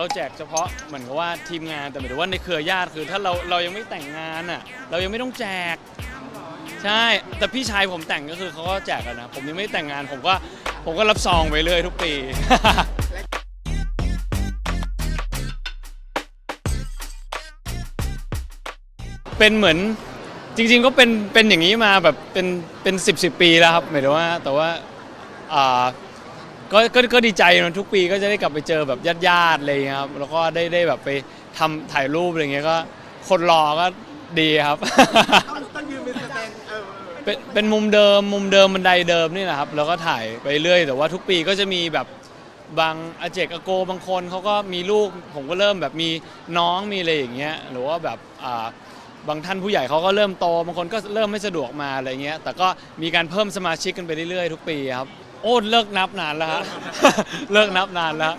เราแจกเฉพาะเหมือนกับว่าทีมงานแต่หมายถึงว่าในเครือญาติคือถ้าเราเรายังไม่แต่งงานอะเรายังไม่ต้องแจก ใช่แต่พี่ชายผมแต่งก็คือเขาก็แจกกันนะ ผมยังไม่แต่งงานผมก็ผมก็รับซองไปเรื่อยทุกปี เป็นเหมือนจริง ๆ ก็เป็นเป็นอย่างนี้มาแบบเป็นเป็นสิบสิบปีแล้วครับหมายถึงว่าแต่ว่าอ่า ก็ก็ก็ดีใจนะทุกปีก็จะได้กลับไปเจอแบบญาติๆอะไรอย่างเงี้ยครับแล้วก็ได้ได้แบบไปทำถ่ายรูปอะไรเงี้ยก็คนรอก็ดีครับ ต้องต้องยืนเป็นแสดงเออเป็นเป็นมุมเดิมมุมเดิมบันไดเดิมนี่แหละครับแล้วก็ถ่ายไปเรื่อย แต่ว่าทุกปีก็จะมีแบบบางอาเจกอาโกบางคนเขาก็มีลูกผมก็เริ่มแบบมีน้องมีอะไรอย่างเงี้ยหรือว่าแบบอ่าบางท่านผู้ใหญ่เขาก็เริ่มโตบางคนก็เริ่มไม่สะดวกมาอะไรเงี้ยแต่ก็มีการเพิ่มสมาชิกกันไปเรื่อยๆทุกปีครับ โอ้เลิกนับนานแล้วฮะ เลิกนับนานแล้ว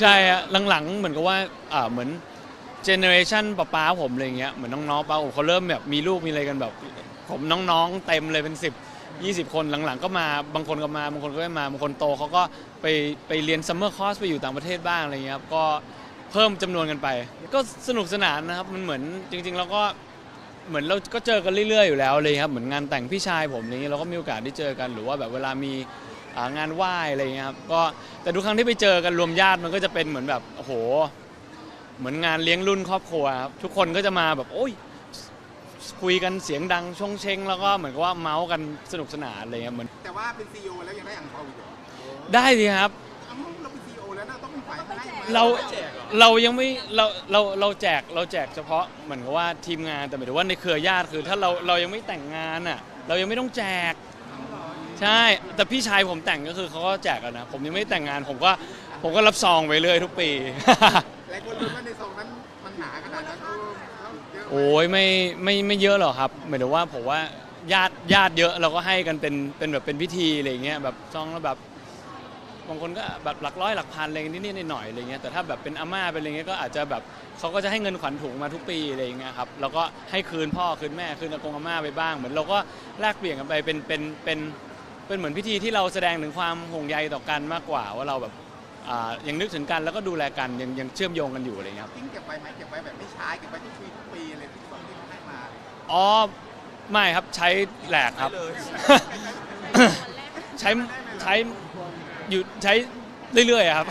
ใช่ฮะหลังๆ เหมือนกับว่าอ่าเหมือนเจเนอเรชันป้าป้าผมอะไรเงี้ยเหมือนน้องๆป้าผมเขาเริ่มแบบมีลูกมีอะไรกันแบบ ผมน้องๆ เต็มเลยเป็น 10 20 คนหลังๆ ก็มาบางคนก็มาบางคนก็ไม่มาบางคนโตเขาก็ไปไปเรียนซัมเมอร์คอร์สไปอยู่ต่างประเทศบ้างอะไรเงี้ยครับก็เพิ่มจำนวนกันไป ก็สนุกสนานนะครับมันเหมือนจริงๆ แล้วก็ เหมือนเราก็เจอกันเรื่อยๆอยู่แล้วเลยครับเหมือนงานแต่งพี่ชายผมอะไรเงี้ยเราก็มีโอกาสได้เจอกันหรือว่าแบบเวลามีอ่างานไหว้อะไรเงี้ยครับก็แต่ทุกครั้งที่ไปเจอกันรวมญาติมันก็จะเป็นเหมือนแบบโอ้โห เหมือนงานเลี้ยงรุ่นครอบครัวครับทุกคนก็จะมาแบบโอ้ยคุยกันเสียงดังชงเชงแล้วก็เหมือนกับว่าเมาส์กันสนุกสนานอะไรเงี้ยเหมือนแต่ว่าเป็นซีอีโอแล้วยังได้อ่างเปาอีกเหรอได้สิครับ เอ้าเราเป็นซีอีโอแล้วนะต้องเป็นฝ่ายให้ไหมเรา เรายังไม่เราเราเราแจกเราแจกเฉพาะเหมือนกับว่าทีมงานแต่หมายถึงว่าในเครือญาติคือ ถ้าเราเรายังไม่แต่งงานอะ เรายังไม่ต้องแจก ใช่ แต่พี่ชายผมแต่งก็คือเขาก็แจกกันนะ ผมยังไม่แต่งงานผมก็ผมก็รับซองไปเรื่อยทุกปี หลายคนรู้ว่าในซองนั้นมันหนาขนาดนั้นเออเยอะไหมโอ้ยไม่ไม่ไม่เยอะหรอกครับหมายถึงว่าผมว่าญาติญาติเยอะเราก็ให้กันเป็นเป็นแบบเป็นพิธีอะไรอย่างเงี้ยแบบซองแล้วแบบ บางคนก็แบบหลักร้อยหลักพันอะไรนิดๆหน่อยๆอะไรเงี้ยแต่ถ้าแบบเป็นอาม่าเป็นอะไรเงี้ยก็อาจจะแบบเขาก็จะให้เงินขวัญถุงมาทุกปีอะไรอย่างเงี้ยครับแล้วก็ให้คืนพ่อคืนแม่คืนอากงอาม่าไปบ้าง เหมือนเราก็แลกเปลี่ยนกันไปเป็นเป็นเป็นเป็นเหมือนพิธีที่เราแสดงถึงความห่วงใยต่อกันมากกว่าว่าเราแบบอ่ายังนึกถึงกันแล้วก็ดูแลกันยังยังเชื่อมโยงกันอยู่อะไรเงี้ยครับ ทิ้งเก็บไว้ไหมเก็บไว้แบบไม่ใช้เก็บไว้ทุกปีทุกปีเลยที่ซองที่เขาให้มาอ๋อไม่ครับใช้แหลกครับเลยใช้ใช้ อยู่ใช้เรื่อยๆอะครับ